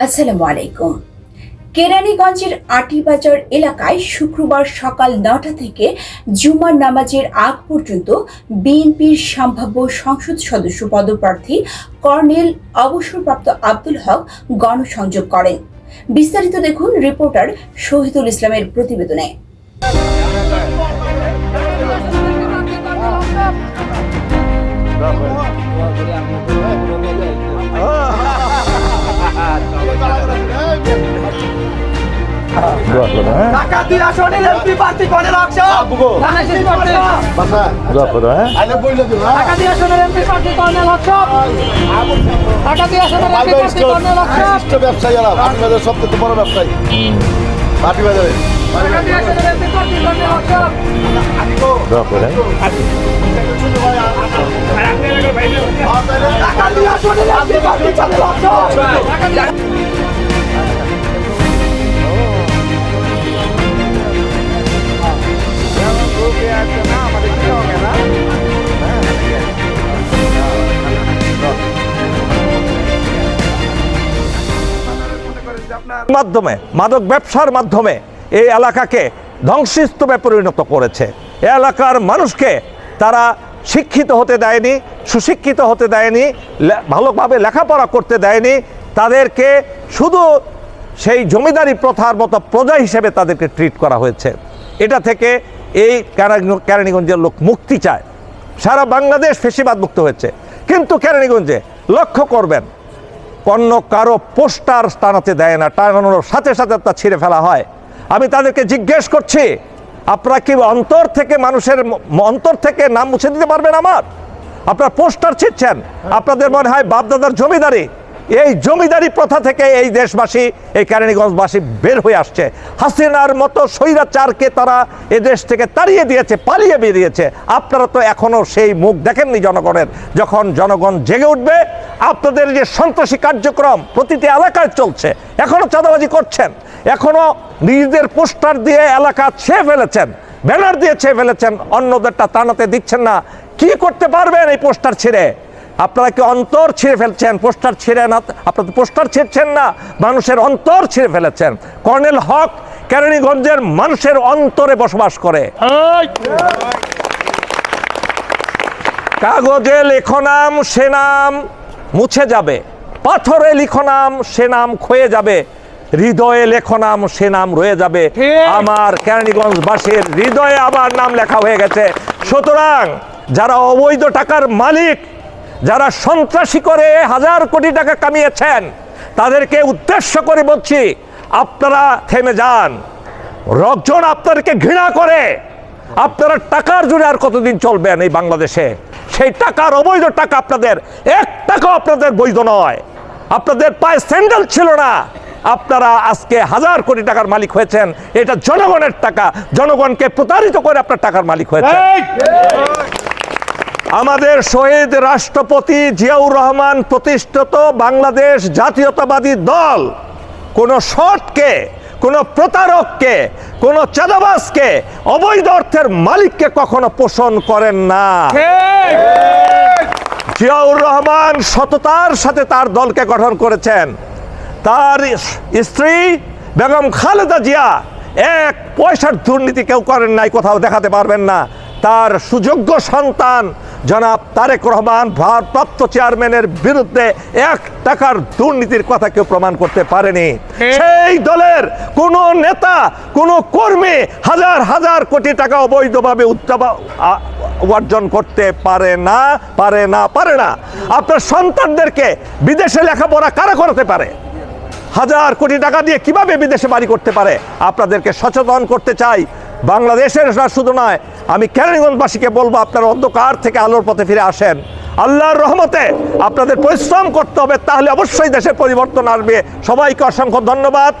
আসসালামু আলাইকুম। কেরানীগঞ্জের আটিবাজার এলাকায় শুক্রবার সকাল নটা থেকে জুমার নামাজের আগ পর্যন্ত বিএনপির সম্ভাব্য সংসদ সদস্য পদপ্রার্থী কর্নেল অবসরপ্রাপ্ত আব্দুল হক গণসংযোগ করেন। বিস্তারিত দেখুন রিপোর্টার শহীদুল ইসলামের প্রতিবেদনে। দোয়া করো হ্যাঁ? ঢাকা দুই আসনের এমপি প্রার্থী কনে রাখছ ধানের প্রার্থী দোয়া করো হ্যাঁ? ঢাকা দুই আসনের এমপি প্রার্থী কনে রাখছ ঢাকা দুই আসনের এমপি প্রার্থী কনে রাখছ বড় ব্যবসায়ী। বাটিবাজারে ঢাকা দুই আসনের এমপি প্রার্থী কনে দোয়া করে ঢাকা দুই আসনের এমপি প্রার্থী কনে রাখছ মাধ্যমে, মাদক ব্যবসার মাধ্যমে এই এলাকাকে ধ্বংসস্তূপে পরিণত করেছে। এলাকার মানুষকে তারা শিক্ষিত হতে দেয়নি, সুশিক্ষিত হতে দেয়নি ভালোভাবে লেখাপড়া করতে দেয়নি। তাদেরকে শুধু সেই জমিদারি প্রথার মতো প্রজা হিসেবে তাদেরকে ট্রিট করা হয়েছে। এটা থেকে এই কেরানী- কেরানীগঞ্জের লোক মুক্তি চায়। সারা বাংলাদেশ ফেসিবাদ মুক্ত হয়েছে। কিন্তু কেরানীগঞ্জে লক্ষ্য করবেন অন্য কারও পোস্টার টানাতে দেয় না, টানানোর সাথে সাথে তা ছিঁড়ে ফেলা হয়। আমি তাদেরকে জিজ্ঞেস করছি, আপনারা কি অন্তর থেকে মানুষের অন্তর থেকে নাম মুছে দিতে পারবেন আমার? আপনারা পোস্টার ছিঁড়ছেন, আপনাদের মনে হয় বাপদাদার জমিদারি? এই জমিদারি প্রথা থেকে এই দেশবাসী, এই কেরানীগঞ্জবাসী বের হয়ে আসছে। হাসিনার মতো স্বৈরাচারকে তারা এ দেশ থেকে তাড়িয়ে দিয়েছে, পালিয়ে বেরিয়েছে। আপনারা তো এখনও সেই মুখ দেখেননি জনগণের, যখন জনগণ জেগে উঠবে আপনাদের যে সন্ত্রাসী কার্যক্রম প্রতিটি এলাকায় চলছে এখনও চাঁদাবাজি করছেন এখনও নিজেদের পোস্টার দিয়ে এলাকা ছেয়ে ফেলেছেন ব্যানার দিয়ে ছেয়ে ফেলেছেন অন্যদেরটা টানাতে দিচ্ছেন না। কি করতে পারবেন এই পোস্টার ছিঁড়ে? আপনারা কি অন্তর ছিঁড়ে ফেলছেন? পোস্টার ছিঁড়ে না আপনারা পোস্টার ছিঁড়ছেন না মানুষের অন্তর ছিঁড়ে ফেলেছেন। কর্নেল হক কেরানীগঞ্জের মানুষের অন্তরে বসবাস করে। কাগজে লেখো নাম সে নাম মুছে যাবে। পাথরে লিখো নাম সে নাম ক্ষয়ে যাবে। হৃদয়ে লেখো নাম সে নাম রয়ে যাবে। আমার কেরানীগঞ্জবাসীর হৃদয়ে আবার নাম লেখা হয়ে গেছে। সুতরাং যারা অবৈধ টাকার মালিক যারা সন্ত্রাসী করে হাজার কোটি টাকা কামিয়েছেন তাদেরকে উদ্দেশ্য করে বলছি আপনারা থেমে যান। রকজন আপনাদেরকে ঘৃণা করে। আপনারা টাকার জুড়ে আর কতদিন চলবেন এই বাংলাদেশে? সেই টাকার অবৈধ টাকা আপনাদের এক টাকাও আপনাদের বৈধ নয়। আপনাদের পায়ে স্যান্ডেল ছিল না। আপনারা আজকে হাজার কোটি টাকার মালিক হয়েছেন। এটা জনগণের টাকা। জনগণকে প্রতারিত করে আপনার টাকার মালিক হয়েছে আমাদের শহীদ রাষ্ট্রপতি জিয়াউর রহমান প্রতিষ্ঠিত বাংলাদেশ জাতীয়তাবাদী দল। কোন শর্টকে কোন প্রতারককে কোনো চাঁদাবাজকে অবৈধ অর্থের মালিককে কখনো পোষণ করেন না। জিয়াউর রহমান সততার সাথে তার দলকে গঠন করেছেন। তার স্ত্রী বেগম খালেদা জিয়া এক পয়সার দুর্নীতি কেউ করেন নাই কোথাও দেখাতে পারবেন না। তার সুযোগ্য সন্তান জনাব তারেক রহমান ভারপ্রাপ্ত চেয়ারম্যানের বিরুদ্ধে এক টাকার দুর্নীতির কথা কেউ প্রমাণ করতে পারেনি। সেই দলের কোন নেতা কোন কর্মী হাজার হাজার কোটি টাকা অবৈধভাবে অর্জন করতে পারে না পারে না পারে না। আপনার সন্তানদেরকে বিদেশে লেখাপড়া কারা করাতে পারে? হাজার কোটি টাকা দিয়ে কীভাবে বিদেশে বাড়ি করতে পারে? আপনাদেরকে সচেতন করতে চাই। বাংলাদেশের শুধু নয় আমি কেরানীগঞ্জবাসীকে বলব, আপনার অন্ধকার থেকে আলোর পথে ফিরে আসেন। আল্লাহর রহমতে আপনাদের পরিশ্রম করতে হবে, তাহলে অবশ্যই দেশের পরিবর্তন আসবে। সবাইকে অসংখ্য ধন্যবাদ।